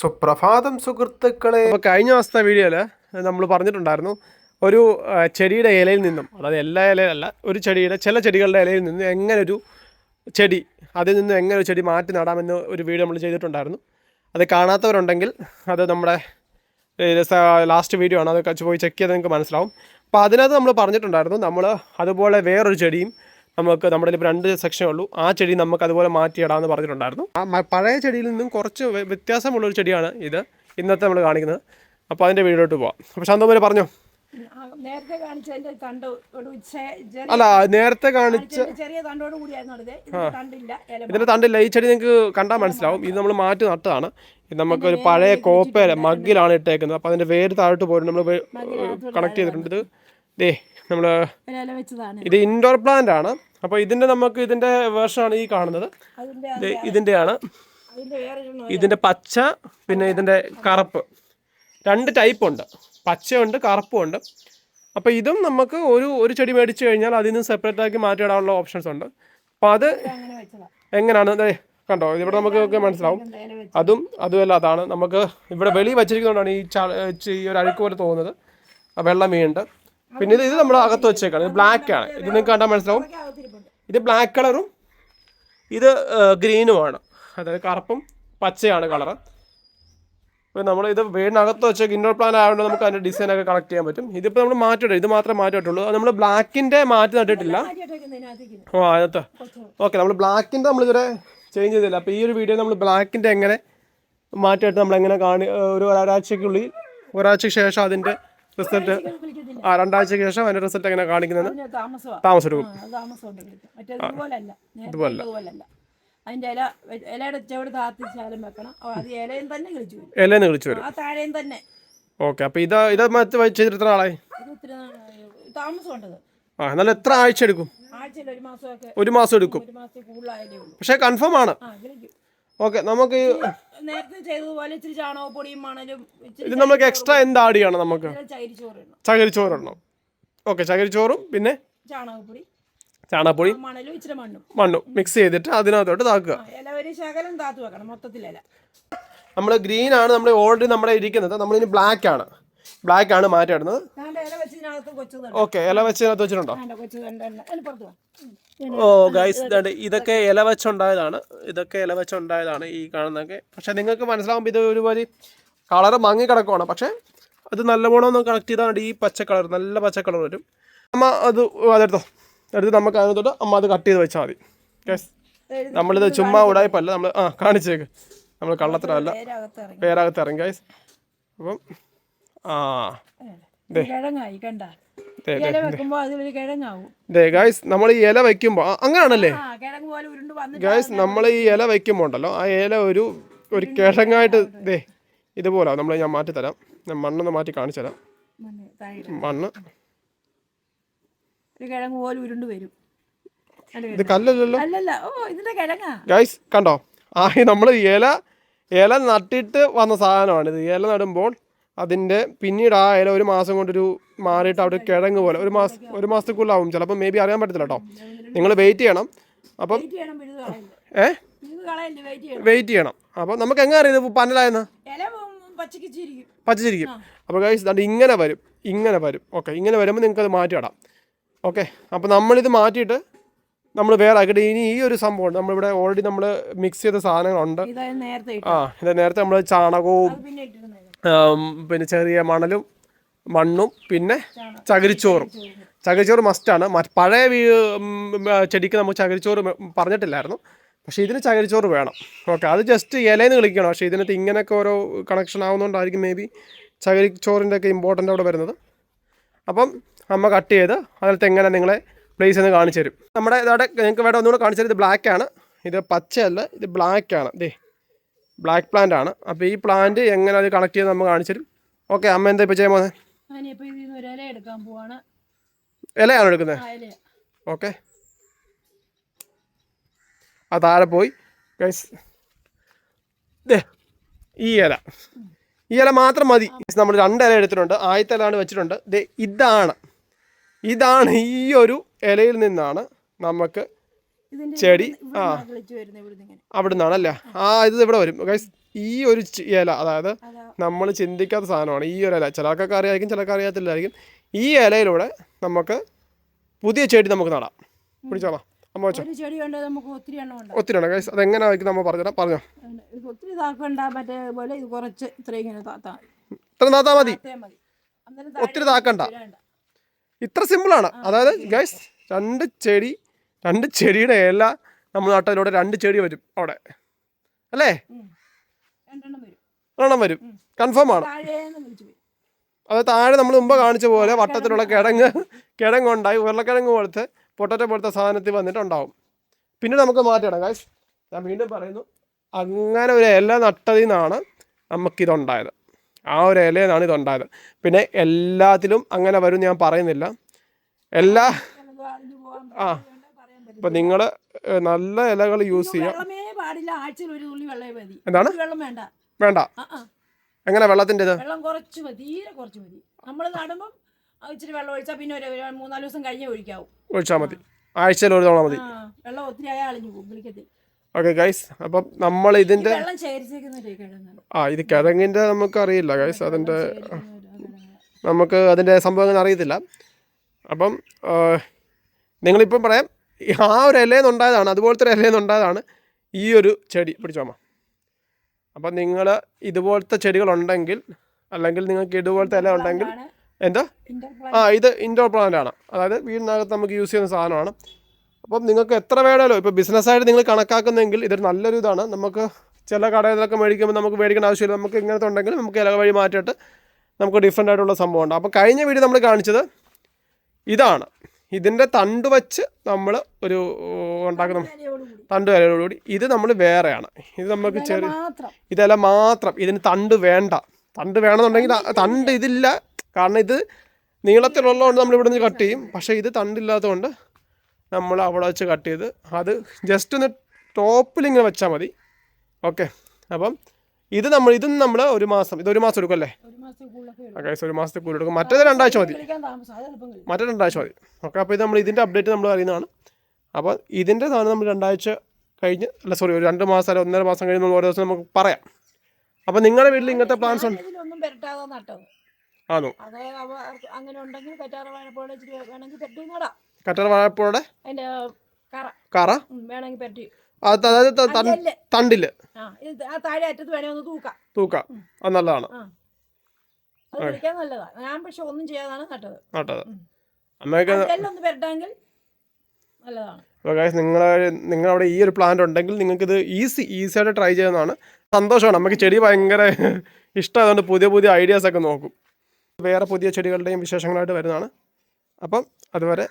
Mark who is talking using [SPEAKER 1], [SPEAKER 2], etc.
[SPEAKER 1] സുപ്രഭാതം സുഹൃത്തുക്കളെ.
[SPEAKER 2] അപ്പോൾ കഴിഞ്ഞ ദിവസത്തെ വീഡിയോയിൽ നമ്മൾ പറഞ്ഞിട്ടുണ്ടായിരുന്നു ഒരു ചെടിയുടെ ഇലയിൽ നിന്നും അതായത് എല്ലാ ഇലയിലല്ല ഒരു ചെടിയുടെ ചില ചെടികളുടെ ഇലയിൽ നിന്ന് എങ്ങനെ ഒരു ചെടി അതിൽ നിന്ന് എങ്ങനെ ഒരു ചെടി മാറ്റി നടാമെന്ന് ഒരു വീഡിയോ നമ്മൾ ചെയ്തിട്ടുണ്ടായിരുന്നു. അത് കാണാത്തവരുണ്ടെങ്കിൽ അത് നമ്മുടെ ലാസ്റ്റ് വീഡിയോ ആണ്. അതൊക്കെ പോയി ചെക്ക് ചെയ്താൽ നിങ്ങൾക്ക് മനസ്സിലാവും. അപ്പോൾ അതിനകത്ത് നമ്മൾ പറഞ്ഞിട്ടുണ്ടായിരുന്നു നമ്മൾ അതുപോലെ വേറൊരു ചെടിയും നമുക്ക് നമ്മുടെ ഇപ്പോൾ രണ്ട് സെക്ഷനേ ഉള്ളൂ. ആ ചെടി നമുക്ക് അതുപോലെ മാറ്റിയിടാമെന്ന് പറഞ്ഞിട്ടുണ്ടായിരുന്നു. ആ പഴയ ചെടിയിൽ നിന്നും കുറച്ച് വ്യത്യാസമുള്ള ഒരു ചെടിയാണ് ഇത്. ഇന്നത്തെ നമ്മൾ കാണിക്കുന്നത്. അപ്പോൾ അതിന്റെ വീഡിയോട്ട് പോവാം. അപ്പോൾ ശാന്തോമര് പറഞ്ഞോ?
[SPEAKER 3] നേരത്തെ കാണിച്ചതിന്റെ തണ്ട്
[SPEAKER 2] അല്ല നേരത്തെ കാണിച്ച
[SPEAKER 3] ചെറിയ തണ്ടോട് കൂടിയായിരുന്നു
[SPEAKER 2] ഇതിന്റെ തണ്ടില്ല. ഈ ചെടി നിങ്ങൾക്ക് കണ്ടാൽ മനസ്സിലാവും. ഇത് നമ്മൾ മാറ്റി നട്ടതാണ്. ഇത് നമുക്ക് ഒരു പഴയ കോപ്പയില മഗ്ഗിലാണ് ഇട്ടേക്കുന്നത്. അപ്പൊ അതിന്റെ വേര് താഴോട്ട് പോയിട്ട് നമ്മൾ കണക്ട് ചെയ്തിട്ടുണ്ട്. ഇത് ദേ നമ്മൾ ഇത് ഇൻഡോർ പ്ലാന്റ് ആണ്. അപ്പോൾ ഇതിന്റെ നമുക്ക് ഇതിന്റെ വേർഷൻ ആണ് ഈ കാണുന്നത്.
[SPEAKER 3] ഇതിന്റെ
[SPEAKER 2] ആണ് ഇതിന്റെയാണ്. ഇതിന്റെ പച്ച പിന്നെ ഇതിന്റെ കറുപ്പ്. രണ്ട് ടൈപ്പ് ഉണ്ട്. പച്ചയുണ്ട് കറുപ്പും ഉണ്ട്. അപ്പോൾ ഇതും നമുക്ക് ഒരു ഒരു ചെടി മേടിച്ചു കഴിഞ്ഞാൽ അതിൽ നിന്ന് സെപ്പറേറ്റ് ആക്കി മാറ്റിയിടാനുള്ള ഓപ്ഷൻസ് ഉണ്ട്. അപ്പോൾ അത് എങ്ങനെയാണ് അതെ കണ്ടോ? ഇവിടെ നമുക്ക് മനസ്സിലാവും. അതും അതുമല്ല അതാണ്. നമുക്ക് ഇവിടെ വെളി വച്ചിരിക്കുന്നതുകൊണ്ടാണ് ഈ ഈ ഒരു അഴുക്ക് പോലെ തോന്നുന്നത്. വെള്ളം വീണ്ട് പിന്നെ ഇത് ഇത് നമ്മൾ അകത്ത് വെച്ചേക്കാണ്. ഇത് ബ്ലാക്ക് ആണ്. ഇത് നിങ്ങൾക്ക് കണ്ടാൽ മനസ്സിലാവും. ഇത് ബ്ലാക്ക് കളറും ഇത് ഗ്രീനുമാണ് അതായത് കറുപ്പും പച്ചയാണ് കളറ് ഇപ്പോൾ നമ്മൾ ഇത് വീടിനകത്ത് വെച്ച് ഇൻഡോർ പ്ലാൻ ആയതുകൊണ്ട് നമുക്ക് അതിന്റെ ഡിസൈൻ ഒക്കെ കളക്ട് ചെയ്യാൻ പറ്റും. ഇതിപ്പോൾ നമ്മൾ മാറ്റിയിടും ഇത് മാത്രമേ മാറ്റിയിട്ടുള്ളൂ. നമ്മൾ ബ്ലാക്കിന്റെ മാറ്റി നട്ടിട്ടില്ല. ഓ അതിനകത്ത് ഓക്കെ നമ്മൾ ബ്ലാക്കിന്റെ നമ്മളിതുവരെ ചേഞ്ച് ചെയ്തില്ല. അപ്പോൾ ഈ ഒരു വീഡിയോ നമ്മൾ ബ്ലാക്കിന്റെ എങ്ങനെ മാറ്റിയിട്ട് നമ്മൾ എങ്ങനെ കാണി ഒരു ഒരാഴ്ചക്കുള്ളിൽ ഒരാഴ്ചയ്ക്ക് ശേഷം അതിന്റെ റിസൾട്ട് ആ രണ്ടാഴ്ചയ്ക്ക് ശേഷം അതിന്റെ റിസൾട്ട് എങ്ങനെ കാണിക്കുന്നത്? താമസം എടുക്കും
[SPEAKER 3] ഇതുപോലല്ല. അതിന്റെ ഇല ഇലയുടെ ചെവിട് താത്തിച്ചാലും വെക്കണം. ഓ, അത് ഇലയും തന്നെ കിളിച്ചു വരും.
[SPEAKER 2] വിളിച്ചു വരും.
[SPEAKER 3] ആ താഴെയും തന്നെ.
[SPEAKER 2] ഓക്കെ അപ്പോൾ ഇത് ഇത് മറ്റ് ചെയ്തിട്ട് എത്ര ആളായി.
[SPEAKER 3] താമസമുണ്ടത്
[SPEAKER 2] ആ എന്നാലും എത്ര ആഴ്ച എടുക്കും
[SPEAKER 3] ഒരു
[SPEAKER 2] മാസം എടുക്കും. പക്ഷെ കൺഫേം ആണ്. ഓക്കെ നമുക്ക്
[SPEAKER 3] നേരത്തെ ചെയ്തതുപോലെ ഇച്ചിരി ചാണകപ്പൊടിയും മണലും
[SPEAKER 2] ഇത് നമുക്ക് എക്സ്ട്രാ എന്ത് ആഡ് ചെയ്യണം നമുക്ക്? ചകരിച്ചോറെണ്ണം ഓക്കെ ചകരിച്ചോറും പിന്നെ
[SPEAKER 3] ചാണകപ്പൊടി
[SPEAKER 2] ചാണകപ്പൊടി
[SPEAKER 3] മണലും ഇച്ചിരി മണ്ണും.
[SPEAKER 2] മണ്ണും മിക്സ് ചെയ്തിട്ട് അതിനകത്തോട്ട് താക്കുക
[SPEAKER 3] നമ്മൾ ഇല ഒരു ശകലം താത്തു വെക്കണം മൊത്തത്തിലല്ല
[SPEAKER 2] നമ്മൾ ഗ്രീൻ ആണ് നമ്മൾ ഓൾറെഡി നമ്മുടെ ഇരിക്കുന്നത്. നമ്മളിനി ബ്ലാക്ക് ആണ്. ബ്ലാക്ക് ആണ് മാറ്റിയിടുന്നത്
[SPEAKER 3] ഇല
[SPEAKER 2] ഓക്കെ ഇല വെച്ചതിനകത്ത് വെച്ചിട്ടുണ്ടോ. ഓ ഗൈസ് ഇതാണ്ട് ഇതൊക്കെ ഇല വെച്ചുണ്ടായതാണ്. ഇതൊക്കെ ഇല വെച്ചുണ്ടായതാണ് ഈ കാണുന്നതൊക്കെ. പക്ഷെ നിങ്ങൾക്ക് മനസ്സിലാവുമ്പോൾ ഇത് ഒരുപാട് കളർ മങ്ങി കിടക്കുവാണ്. പക്ഷെ അത് നല്ലവണ്ണം ഒന്ന് കണക്ട് ചെയ്താൽ ഈ പച്ച കളർ നല്ല പച്ച കളർ വരും. അമ്മ അത് അതെടുത്തോ. എടുത്ത് നമുക്ക് അതിനകത്തോട്ട് അമ്മ അത് കട്ട് ചെയ്ത് വെച്ചാൽ മതി. ഗൈസ് നമ്മളിത് ചുമ്മാ ഉടായ്പല്ല. നമ്മൾ ആ കാണിച്ചേക്ക്. നമ്മൾ കള്ളത്തിനല്ല
[SPEAKER 3] പേരകത്ത് ഇറങ്ങി.
[SPEAKER 2] ഗൈസ് അപ്പം ആ.
[SPEAKER 3] കിഴങ്ങായി കണ്ട?
[SPEAKER 2] ദേ,
[SPEAKER 3] ഇല വെക്കുമ്പോ അതിലൊരു കിഴങ്ങാവും.
[SPEAKER 2] നമ്മൾ ഈ ഇല വെക്കുമ്പോൾ അങ്ങനെയാണല്ലേ
[SPEAKER 3] ആ കിഴങ്ങ് പോലെ ഉരുണ്ട് വന്നിട്ട്
[SPEAKER 2] നമ്മൾ ഈ ഇല വെക്കുമ്പോൾ ഉണ്ടല്ലോ ആ ഇല ഒരു ഒരു കിഴങ്ങായിട്ട് ദേ ഇതുപോലെ നമ്മൾ ഞാൻ മാറ്റി തരാം ഞാൻ മണ്ണൊന്ന് മാറ്റി കാണിച്ചു തരാം.
[SPEAKER 3] മണ്ണ് താഴെ
[SPEAKER 2] മണ്ണ്.
[SPEAKER 3] ഒരു കിഴങ്ങ് പോലെ ഉരുണ്ട് വരും.
[SPEAKER 2] ഇത് കല്ലല്ലല്ലോ?
[SPEAKER 3] അല്ലല്ല. ഓ ഇതിന്റെ കിഴങ്ങാ.
[SPEAKER 2] കണ്ടോ? ആ നമ്മൾ ഇല ഇല നട്ടിട്ട് വന്ന സാധനമാണ് ഇത്. ഇല നടുമ്പോൾ അതിന്റെ പിന്നീട് ആ ഇല ഒരു മാസം കൊണ്ടൊരു മാറിയിട്ട് അവിടെ കിഴങ്ങ് പോലെ ഒരു മാസം ഒരു മാസത്തേക്കുള്ളാവും. ചിലപ്പോൾ മേ ബി അറിയാൻ പറ്റത്തില്ല കേട്ടോ നിങ്ങൾ വെയിറ്റ് ചെയ്യണം. അപ്പം ഏ?
[SPEAKER 3] വെയിറ്റ് ചെയ്യണം.
[SPEAKER 2] അപ്പം നമുക്ക് എങ്ങനെ അറിയാം ഇത് പന്നലായെന്ന് പച്ചിരിക്കും അപ്പോൾ ഗൈസ് അത് ഇങ്ങനെ വരും. ഇങ്ങനെ വരും. ഓക്കെ ഇങ്ങനെ വരുമ്പോൾ നിങ്ങൾക്ക് അത് മാറ്റിയിടാം ഓക്കെ അപ്പോൾ നമ്മളിത് മാറ്റിയിട്ട് നമ്മൾ വേറെ ആക്കിയിട്ട് ഇനി ഈ ഒരു സംഭവം ഉണ്ട്. നമ്മളിവിടെ ഓൾറെഡി നമ്മൾ മിക്സ് ചെയ്ത സാധനങ്ങളുണ്ട്. ആ ഇത് നേരത്തെ നമ്മൾ ചാണകവും
[SPEAKER 3] പിന്നെ
[SPEAKER 2] ചെറിയ മണലും മണ്ണും പിന്നെ ചകിരിച്ചോറും. ചകിരിച്ചോറ് മസ്റ്റാണ് പഴയ ചെടിക്ക് നമുക്ക് ചകിരിച്ചോറ് പറഞ്ഞിട്ടില്ലായിരുന്നു. പക്ഷേ ഇതിന് ചകിരിച്ചോറ് വേണം. ഓക്കെ അത് ജസ്റ്റ് ഇലയിൽ കളിക്കണം. പക്ഷേ ഇതിനകത്ത് ഇങ്ങനെയൊക്കെ ഓരോ കണക്ഷൻ ആവുന്നതുകൊണ്ടായിരിക്കും മേ ബി ചകിരിച്ചോറിന്റെ ഒക്കെ ഇമ്പോർട്ടന്റ് അവിടെ വരുന്നത്. അപ്പം അമ്മ കട്ട് ചെയ്ത് അതിനകത്ത് എങ്ങനെ നിങ്ങളെ പ്ലേസ് എന്ന് കാണിച്ചു തരും. നമ്മുടെ ഇതവിടെ നിങ്ങൾക്ക് വേണ്ട ഒന്നുകൂടെ കാണിച്ചു തരും ഇത് ബ്ലാക്ക് ആണ്. ഇത് പച്ചയല്ല ഇത് ബ്ലാക്ക് ആണ്. ദേ ബ്ലാക്ക് പ്ലാന്റ് ആണ്. അപ്പോൾ ഈ പ്ലാന്റ് എങ്ങനെ അത് കണക്ട് ചെയ്ത് നമ്മൾ കാണിച്ചു തരും. ഓക്കെ അമ്മ എന്താ ഇപ്പോൾ ചെയ്യാൻ പോകുന്നത് ഇലയാണോ എടുക്കുന്നത്? ഓക്കെ ആ താഴെ പോയി. ഗൈസ് ഈ ഇല. ഈ ഇല മാത്രം മതി. നമ്മൾ രണ്ട് ഇല എടുത്തിട്ടുണ്ട്. ആദ്യത്തെ ഇലാണ് വെച്ചിട്ടുണ്ട്. ഇതാണ്. ഇതാണ് ഈ ഒരു ഇലയിൽ നിന്നാണ് നമുക്ക് ചെടി? ആ. അവിടെ നിന്നാണല്ലേ ആ ഇത് ഇവിടെ വരും. ഈ ഒരു ഇല അതായത്
[SPEAKER 3] അതാ.
[SPEAKER 2] നമ്മൾ ചിന്തിക്കാത്ത സാധനമാണ് ഈ ഒരു ഇല. ചിലർക്കൊക്കെ അറിയായിരിക്കും ചിലർക്ക് അറിയാത്തില്ലായിരിക്കും. ഈ ഇലയിലൂടെ നമുക്ക് പുതിയ ചെടി നമുക്ക് നടാം. പിടിച്ചോളാം. അമ്മ വെച്ചോ.
[SPEAKER 3] ഒത്തിരി ഉണ്ട്
[SPEAKER 2] ഗൈസ് അതെങ്ങനെ നമ്മൾ പറഞ്ഞുതരാം. പറഞ്ഞോ.
[SPEAKER 3] ഒത്തിരി താക്കണ്ട മറ്റേ പോലെ ഇത് കുറച്ച് ഇത്ര ഇങ്ങനെ താത്താ. മതി.
[SPEAKER 2] ഇത്ര
[SPEAKER 3] താത്തേ
[SPEAKER 2] ഒത്തിരി താക്കണ്ട. ഇത്ര സിമ്പിളാണ് അതായത് ഗൈസ് രണ്ട് ചെടി രണ്ട് ചെടിയുടെ ഇല നമ്മൾ നട്ടതിലൂടെ രണ്ട് ചെടി വരും അവിടെ. അല്ലേ?
[SPEAKER 3] എണ്ണം വരും.
[SPEAKER 2] ഒരെണ്ണം വരും. കൺഫേം ആണ്? അത് താഴെ നമ്മൾ മുമ്പ് കാണിച്ച പോലെ വട്ടത്തിലുള്ള കിഴങ്ങ്. കിഴങ്ങുണ്ടായി. ഉരുളക്കിഴങ്ങ് പോലത്തെ പൊട്ടറ്റോ പോലത്തെ സാധനത്തിൽ വന്നിട്ടുണ്ടാവും. പിന്നെ നമുക്ക് മാറ്റണം ഗൈസ് ഞാൻ വീണ്ടും പറയുന്നു അങ്ങനെ ഒരു ഇല നട്ടതിൽ നിന്നാണ് നമുക്കിതുണ്ടായത്. ആ ഒരു ഇലയിൽ നിന്നാണ് ഇതുണ്ടായത്. പിന്നെ എല്ലാത്തിലും അങ്ങനെ വരും ഞാൻ പറയുന്നില്ല. എല്ലാ ആ. നിങ്ങൾ നിങ്ങൾ നല്ല ഇലകൾ യൂസ്
[SPEAKER 3] ചെയ്യാം. പാടില്ല. ആഴ്ചയിൽ ഒരു തുള്ളി വെള്ളമേ മതി.
[SPEAKER 2] എന്താണ്?
[SPEAKER 3] വെള്ളം വേണ്ട.
[SPEAKER 2] വേണ്ട. എങ്ങനെ വെള്ളത്തിന്റെ
[SPEAKER 3] വെള്ളം കുറച്ച് മതി തീരെ കുറച്ച് മതി. നമ്മൾ നടുമ്പം ആ ഇച്ചിരി വെള്ളം ഒഴിച്ചാൽ പിന്നെ ഒരു മൂന്നാൽ ദിവസം കഴിഞ്ഞേ ഒഴിക്കാവൂ.
[SPEAKER 2] ഒഴിച്ചാൽ മതി. ആഴ്ചയിൽ ഒരു തവണ മതി.
[SPEAKER 3] വെള്ളം ഒത്തിരി ആയാൽ അളിഞ്ഞു പോകും വിളിക്കത്തിൽ
[SPEAKER 2] ഓക്കെ ഗൈസ് അപ്പം നമ്മൾ
[SPEAKER 3] ഇതിന്റെ
[SPEAKER 2] ആ ഇത് കിഴങ്ങിന്റെ നമുക്ക് അറിയില്ല ഗൈസ് അതിന്റെ നമുക്ക് അതിന്റെ സംഭവങ്ങൾ അറിയത്തില്ല. അപ്പം നിങ്ങളിപ്പം പറയാം ആ ഒരു ഇലയിൽ നിന്നുണ്ടായതാണ് അതുപോലത്തെ ഒരു ഇലയിൽ നിന്നുണ്ടായതാണ് ഈ ഒരു ചെടി. പിടിച്ചോമ അപ്പം നിങ്ങൾ ഇതുപോലത്തെ ചെടികളുണ്ടെങ്കിൽ അല്ലെങ്കിൽ നിങ്ങൾക്ക് ഇതുപോലത്തെ ഇല ഉണ്ടെങ്കിൽ എന്താ? ആ ഇത് ഇൻഡോർ പ്ലാന്റ് ആണ്. അതായത് വീടിനകത്ത് നമുക്ക് യൂസ് ചെയ്യുന്ന സാധനമാണ്. അപ്പം നിങ്ങൾക്ക് എത്ര വേണമല്ലോ ഇപ്പോൾ ബിസിനസ്സായിട്ട് നിങ്ങൾ കണക്കാക്കുന്നെങ്കിൽ ഇതൊരു നല്ലൊരു ഇതാണ്. നമുക്ക് ചില കടയിലൊക്കെ മേടിക്കുമ്പോൾ നമുക്ക് മേടിക്കേണ്ട ആവശ്യമില്ല. നമുക്ക് ഇങ്ങനത്തെ ഉണ്ടെങ്കിൽ നമുക്ക് ഇല വഴി മാറ്റിയിട്ട് നമുക്ക് ഡിഫറെന്റ് ആയിട്ടുള്ള സംഭവമുണ്ട്. അപ്പോൾ കഴിഞ്ഞ വീഡിയോ നമ്മൾ കാണിച്ചത് ഇതാണ്. ഇതിന്റെ തണ്ട് വച്ച് നമ്മൾ ഒരു ഉണ്ടാക്കുന്ന തണ്ട് വരയോടുകൂടി ഇത് നമ്മൾ വേറെയാണ്. ഇത് നമുക്ക് ചെറിയ ഇതല്ല മാത്രം. ഇതിന് തണ്ട് വേണ്ട. തണ്ട് വേണമെന്നുണ്ടെങ്കിൽ തണ്ട് ഇതില്ല. കാരണം ഇത് നീളത്തിലുള്ളതുകൊണ്ട് നമ്മൾ ഇവിടെ നിന്ന് കട്ട് ചെയ്യും. പക്ഷേ ഇത് തണ്ടില്ലാത്തതുകൊണ്ട് നമ്മൾ അവിടെ വെച്ച് കട്ട് ചെയ്ത് അത് ജസ്റ്റ് ഒന്ന് ടോപ്പിൽ ഇങ്ങനെ വെച്ചാൽ മതി. ഓക്കെ. അപ്പം ഇത് നമ്മൾ ഇതും നമ്മൾ ഒരു മാസം ഇത് ഒരു മാസം എടുക്കും അല്ലേ. ഓക്കെ ഒരു മാസത്തെ കൂടി എടുക്കും. മറ്റേത് രണ്ടാഴ്ച മതി. മറ്റേ രണ്ടാഴ്ച മതി. ഓക്കെ അപ്പോൾ ഇത് നമ്മൾ ഇതിന്റെ അപ്ഡേറ്റ് നമ്മൾ അറിയുന്നതാണ്. അപ്പോൾ ഇതിന്റെ സാധനം നമ്മൾ രണ്ടാഴ്ച കഴിഞ്ഞ് അല്ല സോറി ഒരു രണ്ട് മാസം അല്ല ഒന്നര മാസം കഴിഞ്ഞ് നമ്മൾ ഓരോ ദിവസം നമുക്ക് പറയാം. അപ്പോൾ നിങ്ങളുടെ വീട്ടിൽ ഇങ്ങനത്തെ പ്ലാൻസ് ഉണ്ട്? ആണോ?
[SPEAKER 3] അങ്ങനെ ഉണ്ടെങ്കിൽ വാഴപ്പോടെ വേണമെങ്കിൽ
[SPEAKER 2] കറ്റർ വാഴപ്പോടെ
[SPEAKER 3] കറ. വേണമെങ്കിൽ
[SPEAKER 2] അതായത്
[SPEAKER 3] തണ്ടിൽ. താഴെ അറ്റത്ത് തൂക്കാം.
[SPEAKER 2] തൂക്കാം. അത് നല്ലതാണ്.
[SPEAKER 3] അത് നല്ലതാ. ഞാൻ പക്ഷെ ഒന്നും ചെയ്യാതാണ് നട്ടത്.
[SPEAKER 2] നട്ടത്. അമ്മയൊക്കെ
[SPEAKER 3] ഒന്ന് നല്ലതാണ്.
[SPEAKER 2] നിങ്ങളെ നിങ്ങളവിടെ ഈ ഒരു പ്ലാന്റ് ഉണ്ടെങ്കിൽ നിങ്ങൾക്ക് ഇത് ഈസി ഈസി ആയിട്ട് ട്രൈ ചെയ്യുന്നതാണ്. സന്തോഷമാണ്. നമുക്ക് ചെടി ഭയങ്കര ഇഷ്ടമായതുകൊണ്ട് പുതിയ പുതിയ ഐഡിയാസ് ഒക്കെ നോക്കും. വേറെ പുതിയ ചെടികളുടെയും വിശേഷങ്ങളായിട്ട് വരുന്നതാണ്. അപ്പം അതുവരെ